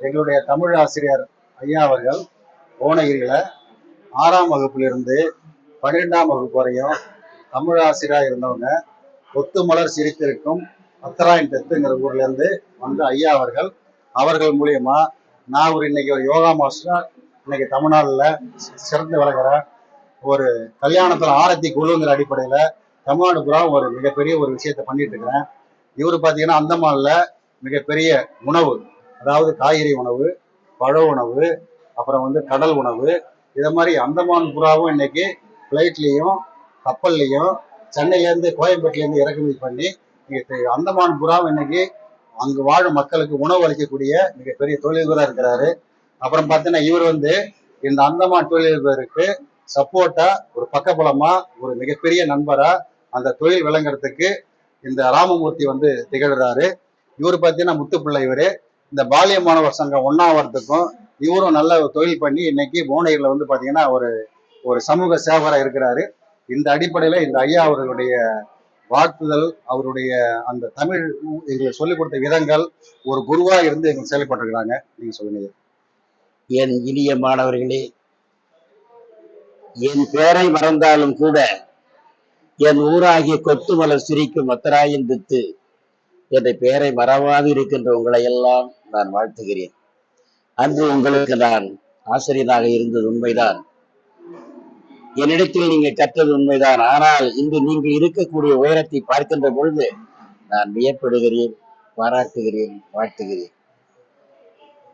எங்களுடைய தமிழ் ஆசிரியர் ஐயா அவர்கள் ஓனகிரியில் ஆறாம் வகுப்பிலிருந்து பன்னிரெண்டாம் வகுப்பு வரையும் தமிழ் ஆசிரியராக இருந்தவங்க கொத்து மலர் சிரித்திருக்கும் அத்தராயன் தெத்துங்கிற ஊர்லேருந்து வந்த ஐயா அவர்கள் அவர்கள் மூலியமா நான் ஒரு இன்னைக்கு ஒரு யோகா மாஸ்டர் இன்னைக்கு தமிழ்நாடுல சிறந்து விளங்குற ஒரு கல்யாணத்தில் ஆரத்தி குழுங்கிற அடிப்படையில் தமிழ்நாடு புறா ஒரு மிகப்பெரிய ஒரு விஷயத்த பண்ணிட்டு இருக்கிறேன். இவர் பார்த்தீங்கன்னா அந்தமான்ல மிகப்பெரிய உணவு அதாவது காய்கறி உணவு பழ உணவு அப்புறம் வந்து கடல் உணவு இதை மாதிரி அந்தமான் புறாவும் இன்னைக்கு ஃப்ளைட்லேயும் கப்பல்லையும் சென்னையிலேருந்து கோயம்பேட்டிலேருந்து இறக்குமதி பண்ணி இங்கே அந்தமான் புறாவும் இன்னைக்கு அங்கு வாழும் மக்களுக்கு உணவு அளிக்கக்கூடிய மிகப்பெரிய தொழிலதிபராக இருக்கிறாரு. அப்புறம் பார்த்தீங்கன்னா இவர் வந்து இந்த அந்தமான் தொழிலதிபருக்கு சப்போர்ட்டா ஒரு பக்கபலமா ஒரு மிகப்பெரிய நண்பரா அந்த தொழில் விளங்குறதுக்கு இந்த ராமமூர்த்தி வந்து திகழ்றாரு. இவர் பார்த்தீங்கன்னா முத்துப்பிள்ளை இவரு. இந்த பாலிய மாணவர் சங்கம் ஒன்னாவதுக்கும் இவரும் நல்ல தொழில் பண்ணி இன்னைக்கு புவனகிரியில் வந்து பார்த்தீங்கன்னா ஒரு ஒரு சமூக சேவராக இருக்கிறாரு. இந்த அடிப்படையில் இந்த ஐயா அவர்களுடைய வாழ்த்துதல் அவருடைய அந்த தமிழ் எங்களுக்கு சொல்லிக் கொடுத்த விதங்கள் ஒரு குருவா இருந்து எங்களுக்கு செயல்பட்டுருக்கிறாங்க. நீங்க சொல்லுங்க என் இனிய மாணவர்களே என் பேரை மறந்தாலும் கூட என் ஊராகிய கொத்துமலர் சிரிக்கும் மத்தராயின் வித்து என்ற பெயரை மறவாது இருக்கின்ற உங்களை எல்லாம் நான் வாழ்த்துகிறேன். அன்று உங்களுக்கு நான் ஆசிரியராக இருந்தது உண்மைதான். என்னிடத்தில் நீங்க கற்றது உண்மைதான். ஆனால் இன்று நீங்கள் இருக்கக்கூடிய உயரத்தை பார்க்கின்ற பொழுது நான் வியப்படுகிறேன் பாராட்டுகிறேன் வாழ்த்துகிறேன்.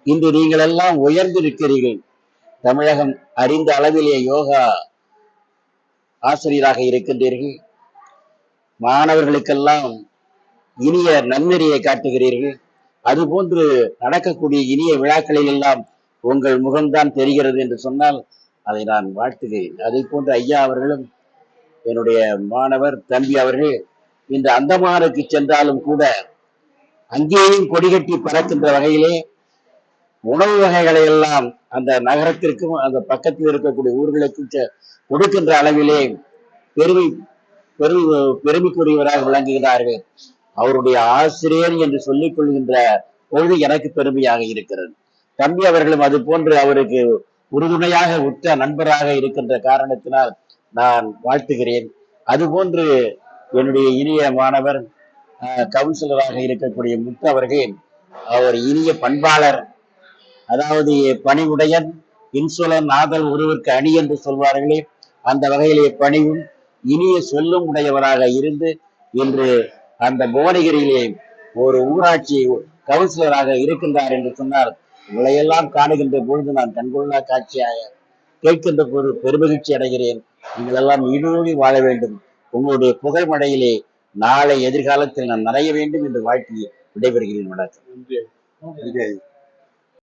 இன்று நீங்கள் எல்லாம் உயர்ந்திருக்கிறீர்கள் தமிழகம் அறிந்த அளவிலே யோகா ஆசிரியராக இருக்கின்றீர்கள். மாணவர்களுக்கெல்லாம் இனிய நன்னெறியை காட்டுகிறீர்கள். அதுபோன்று நடக்கக்கூடிய இனிய விழாக்களில் எல்லாம் உங்கள் முகம்தான் தெரிகிறது என்று சொன்னால் அதை நான் வாழ்த்துகிறேன். அதை போன்று ஐயா அவர்களும் என்னுடைய மாணவர் தம்பி அவர்கள் இந்த அந்தமானுக்கு சென்றாலும் கூட அங்கேயும் கொடிகட்டி பறக்கின்ற வகையிலே உணவு வகைகளை எல்லாம் அந்த நகரத்திற்கும் அந்த பக்கத்தில் இருக்கக்கூடிய ஊர்களுக்கும் செ- கொடுக்கின்ற அளவிலே பெருமை பெரு பெருமைக்குரியவராக விளங்குகிறார்கள். அவருடைய ஆசிரியர் என்று சொல்லிக் கொள்கின்ற பொழுது எனக்கு பெருமையாக இருக்கிறது. தம்பி அவர்களும் அது போன்று அவருக்கு உறுதுணையாக உற்ற நண்பராக இருக்கின்ற காரணத்தினால் நான் வாழ்த்துகிறேன். அதுபோன்று என்னுடைய இனிய மாணவர் கவுன்சிலராக இருக்கக்கூடிய முத்து அவர்கள் அவர் இனிய பண்பாளர் அதாவது பணிவுடையன் இன்சுலன் ஆதல் ஒருவருக்கு அணி என்று சொல்வார்களே அந்த வகையிலே பணிவும் இனிய சொல்லும் உடையவராக இருந்து இன்று அந்த புவனகிரியிலே ஒரு ஊராட்சி கவுன்சிலராக இருக்கின்றார் என்று சொன்னார் உங்களையெல்லாம் காணுகின்ற பொழுது நான் கண்கொள்ளா காட்சியாக கேட்கின்ற பொழுது பெருமகிழ்ச்சி அடைகிறேன். நீங்கள் எல்லாம் ஈடோடி வாழ வேண்டும். உங்களுடைய புகழ் மழையிலே நாளை எதிர்காலத்தில் நான் நனைய வேண்டும் என்று வாழ்த்தி விடைபெறுகிறேன். வணக்கம். நன்றி.